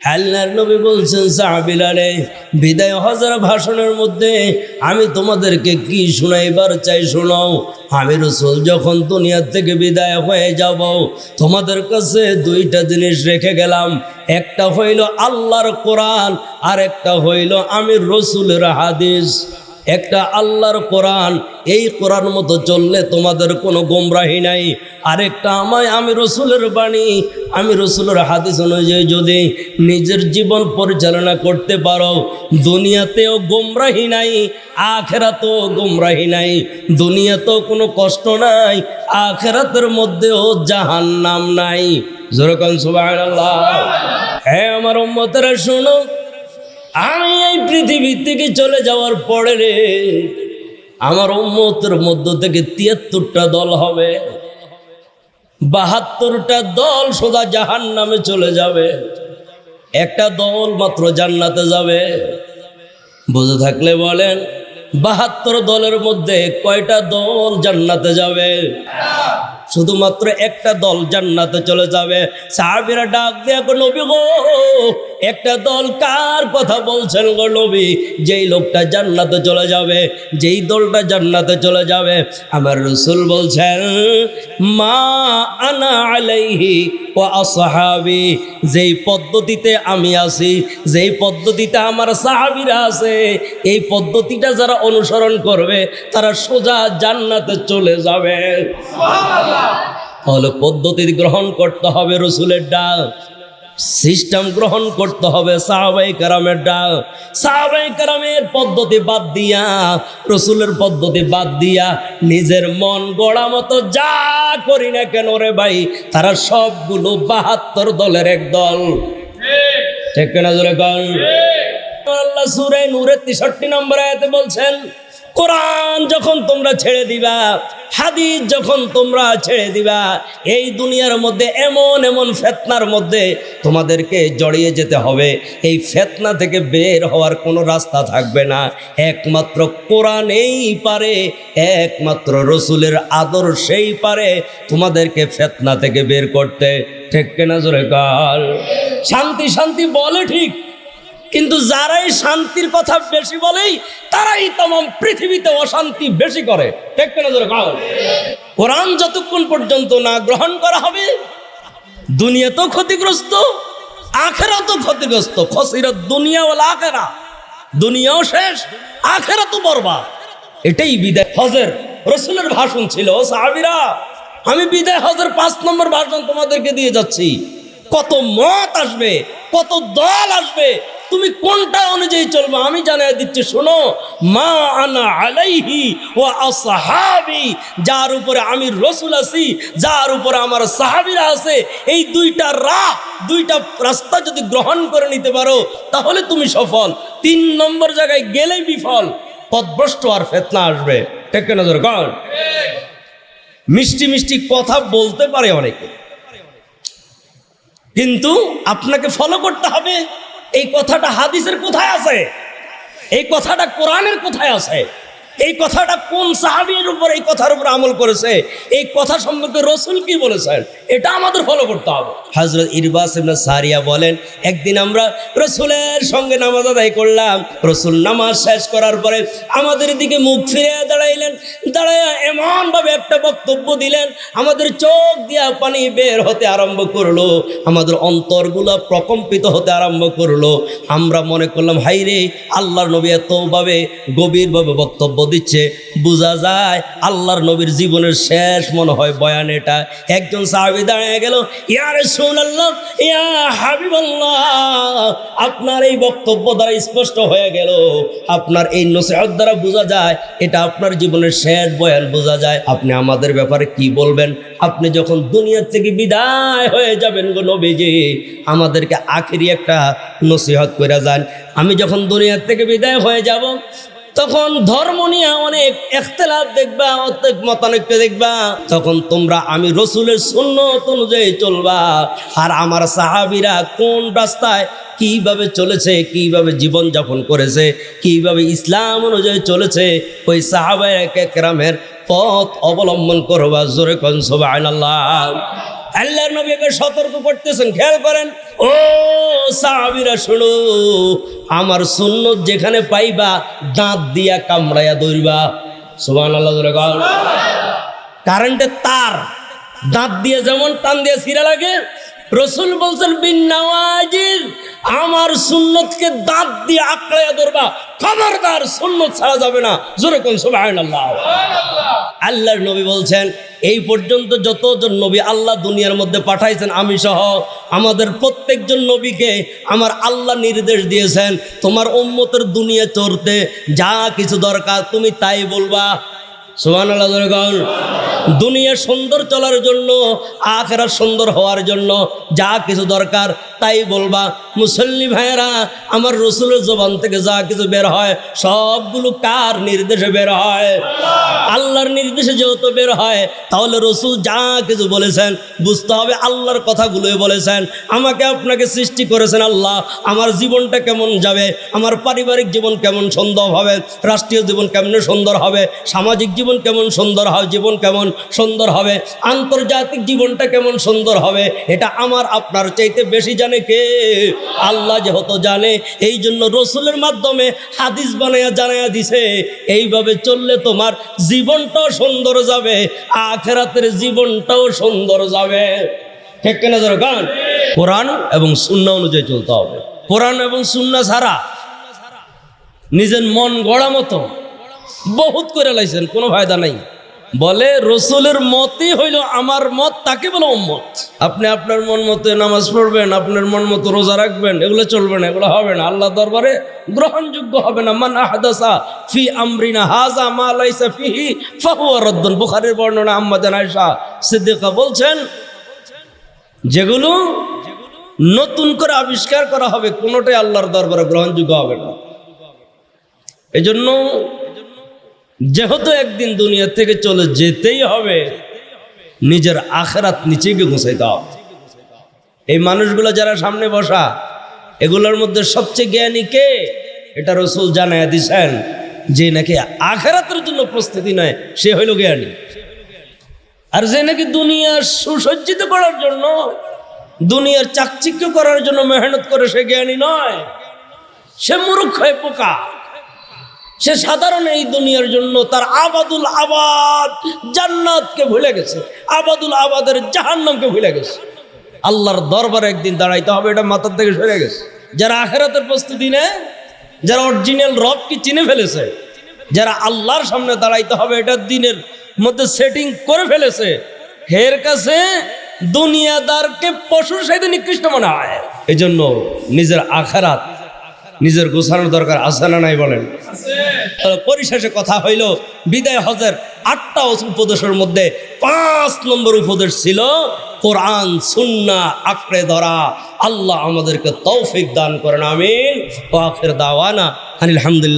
আল্লাহর নবী বলছেন সাহাবিলারে বিদায় হজার ভাষণের মধ্যে আমি তোমাদেরকে কি শোনাইবার চাই শোনাও আমি রসুল যখন দুনিয়ার থেকে বিদায় হয়ে যাব, তোমাদের কাছে দুইটা জিনিস রেখে গেলাম। একটা হইল আল্লাহর কোরআন আর একটা হইল আমি রসুলের হাদিস। একটা আল্লাহর কোরআন, এই কোরআন মতো চললে তোমাদের কোনো গোমরাহি নাই। আরেকটা আমায় আমি রসুলের বাণী, আমি রসুলের হাদিস অনুযায়ী যদি নিজের জীবন পরিচালনা করতে পারো, দুনিয়াতেও গোমরাহি নাই, আখেরাতেও গোমরাহি নাই। দুনিয়াতেও কোনো কষ্ট নাই, আখেরাতের মধ্যেও জাহান নাম নাই সুবাহ হ্যাঁ আমার উম্মতেরা, শোনো, আমি পৃথিবী থেকে চলে যাওয়ার পরে রে, আমার উম্মতের মধ্য থেকে তিয়াত্তরটা দল হবে, বাহাত্তরটা দল সোজা জাহান নামে চলে যাবে, একটা দল মাত্র জান্নাতে যাবে। বুঝে থাকলে বলেন, বাহাত্তর দলের মধ্যে কয়টা দল জান্নাতে যাবে? শুধুমাত্র একটা দল জান্নাতে চলে যাবে। সাহাবিরা ডাক দিয়ে নবী গো একটা দল কার কথা বলছেন গো নবী? যেই লোকটা জান্নাতে চলে যাবে যেই দলটা জান্নাতে চলে যাবে আমার রসুল বলছেন মা আনা আলাইহি ও আসহাবি যেই পদ্ধতিতে আমি আছি যেই পদ্ধতিতে আমার সাহাবিরা আছে এই পদ্ধতিটা যারা অনুসরণ করবে তারা সোজা জান্নাতে চলে যাবে। তাহলে পদ্ধতি গ্রহণ করতে হবে রসুলের ডাক। সিস্টেম গ্রহণ করতে হবে সাহাবাই কারামের ডাক। সাহাবাই কারামের পদ্ধতি বাদ দিয়া রসুলের পদ্ধতি বাদ দিয়া নিজের মন গড়া মতো যা করি না কেন রে ভাই তারা সবগুলো বাহাত্তর দলের এক দল। ঠিক কিনা জোরে কন? আল্লাহ সুরে নূরের তেষট্টি নম্বর আয়াতে বলছেন কোরআন যখন তোমরা ছেড়ে দিবা, হাদিস যখন তোমরা ছেড়ে দিবা, এই দুনিয়ার মধ্যে এমন এমন ফেতনার মধ্যে তোমাদেরকে জড়িয়ে যেতে হবে। এই ফেতনা থেকে বের হওয়ার কোনো রাস্তা থাকবে না। একমাত্র কোরআনেই পারে, একমাত্র রসুলের আদর্শেই পারে তোমাদেরকে ফেতনা থেকে বের করতে। ঠিক কেনা জোরে কাল? শান্তি শান্তি বলে ঠিক। কিন্তু যারাই শান্তির কথা বেশি বলেই, তারাই তমাম পৃথিবীতে অশান্তি বেশি করে। জোরে কোরআন যতক্ষণ পর্যন্ত না গ্রহণ করা হবে, দুনিয়া তো ক্ষতিগ্রস্ত আখেরা তো ক্ষতিগ্রস্ত। খসিরা দুনিয়া ওলা আখেরা। দুনিয়াও শেষ আখেরা তো বরবাদ। এটাই বিদায়। হজের রসুলের ভাষণ ছিল সাহাবিরা, আমি বিদায় হজের পাঁচ নম্বর ভাষণ তোমাদেরকে দিয়ে যাচ্ছি। কত মত আসবে, কত দল আসবে তুমি কোনটা অনুযায়ী চলবে? আমি জানাই দিচ্ছি, শোনো, মা আনা আলাইহি ও আসহাবি, যার উপরে আমি রসুল আছি, যার উপরে আমার সাহাবিরা আছে, এই দুইটা রাহ, দুইটা রাস্তা যদি গ্রহণ করে নিতে পারো, তাহলে তুমি সফল। তিন নম্বর জায়গায় গেলেই বিফল পদভ্রষ্ট আর ফেতনা আসবে। ঠিক কেন ধর কর মিষ্টি মিষ্টি কথা বলতে পারে অনেকে। কিন্তু আপনাকে ফলো করতে হবে। এই কথাটা হাদিসের কোথায় আছে? এই কথাটা কোরআনের কোথায় আছে? এই কথাটা কোন সাহাবির উপর এই কথার উপর আমল করেছে? এই কথা সম্পর্কে রসুল কি বলেছেন? এটা আমাদের ফলো করতে হবে। হজরত ইরবাস সারিয়া বলেন, একদিন আমরা রসুলের সঙ্গে নামাজ আদায় করলাম। রসুল নামাজ শেষ করার পরে আমাদের দিকে মুখ ফিরে দাঁড়াইলেন। দাঁড়াইয়া এমনভাবে একটা বক্তব্য দিলেন, আমাদের চোখ দিয়া পানি বের হতে আরম্ভ করল। আমাদের অন্তরগুলো প্রকম্পিত হতে আরম্ভ করল। আমরা মনে করলাম হাই রে আল্লাহর নবী এতভাবে গভীরভাবে বক্তব্য দিচ্ছে, বোঝা যায় আল্লাহর নবীর জীবনের শেষ মনে হয় বয়ান এটা। একজন সাহাবি দাঁড়িয়ে গেল ইয়ারে শুনাল্লাহ ইয়া হাবিবাল্লাহ। আপনার এই বক্তব্য দ্বারা স্পষ্ট হয়ে গেল, আপনার এই নসিহত দ্বারা বোঝা যায়, এটা আপনার জীবনের শেষ বয়ান বোঝা যায়। আপনি আমাদের ব্যাপারে কি বলবেন? আপনি যখন দুনিয়ার থেকে বিদায় হয়ে যাবেন গো নবীজি, আমাদেরকে আখেরি একটা নসিহত করে যান। আমি যখন দুনিয়ার থেকে বিদায় হয়ে যাব তখন ধর্ম নিয়ে অনেক এখতলাফ দেখবা অনেক মতানৈক্য দেখবা। তখন তোমরা আমি রসুলের সুন্নত অনুযায়ী চলবা। আর আমার সাহাবিরা কোন রাস্তায় কীভাবে চলেছে, কীভাবে জীবন যাপন করেছে, কীভাবে ইসলাম অনুযায়ী চলেছে, ওই সাহাবায় কেরামের পথ অবলম্বন করবা। জোরে কনসবাহ আল্লাহর নবীকে সতর্ক করতেছেন, খেয়াল করেন। ও সাহাবীরা, শুনো, আমার সুন্নত যেখানে পাইবা, দাঁত দিয়া কামড়াইয়া ধরবা। জোরে কর। কারেন্টের তার, দাঁত দিয়ে যেমন টান দিয়ে ছিঁড়া লাগে, রসুল বলছেন, বিন নওয়াজির, আমার সুন্নতকে দাঁত দিয়ে আঁকড়াইয়া ধরবা। খবরদার সুন্নত ছাড়া যাবে না। জোরে কোন সুবহানাল্লাহ। আল্লাহর নবী বলছেন, এই পর্যন্ত যতজন নবী আল্লাহ দুনিয়ার মধ্যে পাঠাইছেন, আমি সহ, আমাদের প্রত্যেকজন নবীকে আমার আল্লাহ নির্দেশ দিয়েছেন, তোমার উম্মতের দুনিয়া চড়তে যা কিছু দরকার তুমি তাই বলবা। জোরে কোন। দুনিয়া সুন্দর চলার জন্য আখেরা সুন্দর হওয়ার জন্য যা কিছু দরকার তাই বলবা, মুসল্লি ভাইয়েরা, আমার রসুলের জবান থেকে যা কিছু বের হয়, সবগুলো কার নির্দেশে বের হয়? আল্লাহর নির্দেশে যেহেতু বের হয়, তাহলে রসুল যা কিছু বলেছেন, বুঝতে হবে আল্লাহর কথাগুলোই বলেছেন। আমাকে আপনাকে সৃষ্টি করেছেন আল্লাহ, আমার জীবনটা কেমন যাবে, আমার পারিবারিক জীবন কেমন সুন্দর হবে, রাষ্ট্রীয় জীবন কেমন সুন্দর হবে, সামাজিক জীবন কেমন সুন্দর হবে, জীবন কেমন সুন্দর হবে, আন্তর্জাতিক জীবনটা কেমন সুন্দর হবে, এটা আমার আপনার চাইতে বেশি জানে কে আল্লাহ যেহেতু জানে, এই জন্য রসুলের মাধ্যমে হাদিস বানায়া জানায়া দিছে, এইভাবে চললে তোমার জীবনটাও সুন্দর যাবে, আখেরাতের জীবনটাও সুন্দর যাবে। ঠিক ধরো গান? কোরআন এবং সুন্না অনুযায়ী চলতে হবে। কোরআন এবং সুন্না ছাড়া নিজের মন গড়া মতো বহুত করে লাইছেন, কোনো ফায়দা নাই। বলে, রসুলের মতই হইল আমার মত, তাকে বলে উম্মত। আপনি আপনার মন মতো নামাজ পড়বেন, আপনার মন মতো রোজা রাখবেন, এগুলো চলবে না, এগুলো হবে না। আল্লাহ দরবারে গ্রহণযোগ্য হবে না। মান আহাদাসা ফি আমরিনা হাজা মা লাইসা ফিহি ফাহুয়া রদ্দন। বুখারীর বর্ণনা আম্মা আয়েশা সিদ্দিকা বলছেন, যেগুলো নতুন করে আবিষ্কার করা হবে, কোনোটাই আল্লাহর দরবারে গ্রহণযোগ্য হবে না। এজন্য যেহেতু একদিন দুনিয়া থেকে চলে যেতেই হবে, নিজের আখেরাত নিচেকে ঘুষাইতে হবে। এই মানুষগুলো যারা সামনে বসা, এগুলোর মধ্যে সবচেয়ে জ্ঞানী কে? এটা রসুল জানায় দিছেন যে নাকি আখেরাতের জন্য প্রস্তুতি নয়, সে হইল জ্ঞানী। আর যে নাকি দুনিয়া সুসজ্জিত করার জন্য, দুনিয়ার চাকচিক্য করার জন্য মেহনত করে, সে জ্ঞানী নয়। সে মূর্খ হয়ে পোকা। সে সাধারণ এই দুনিয়ার জন্য তার আবাদুল আবাদ জান্নাতকে ভুলে গেছে। আবাদুল আবাদের জাহান্নামকে ভুলে গেছে। আল্লাহর দরবার একদিন দাঁড়াইতে হবে, এটা মাথার থেকে সরে গেছে। যারা আখেরাতের প্রস্তুতি নেয়, যারা অরিজিনাল রবকে চিনে ফেলেছে, যারা আল্লাহর সামনে দাঁড়াইতে হবে, এটা দিনের মধ্যে সেটিং করে ফেলেছে। হের কাছে দুনিয়াদারকে পশুর সাথে নিকৃষ্ট মনে হয়। এই জন্য নিজের আখারাত, নিজের গোছানোর দরকার আছে না নাই বলেন? পরিশেষে কথা হইল, বিদায় হজের আটটা উপদেশের মধ্যে পাঁচ নম্বর উপদেশ ছিল, কোরআন, সুন্না, আঁকড়ে ধরা। আল্লাহ আমাদেরকে তৌফিক দান করেন, আমিন। দাওয়ানা আলহামদুলিল্লাহ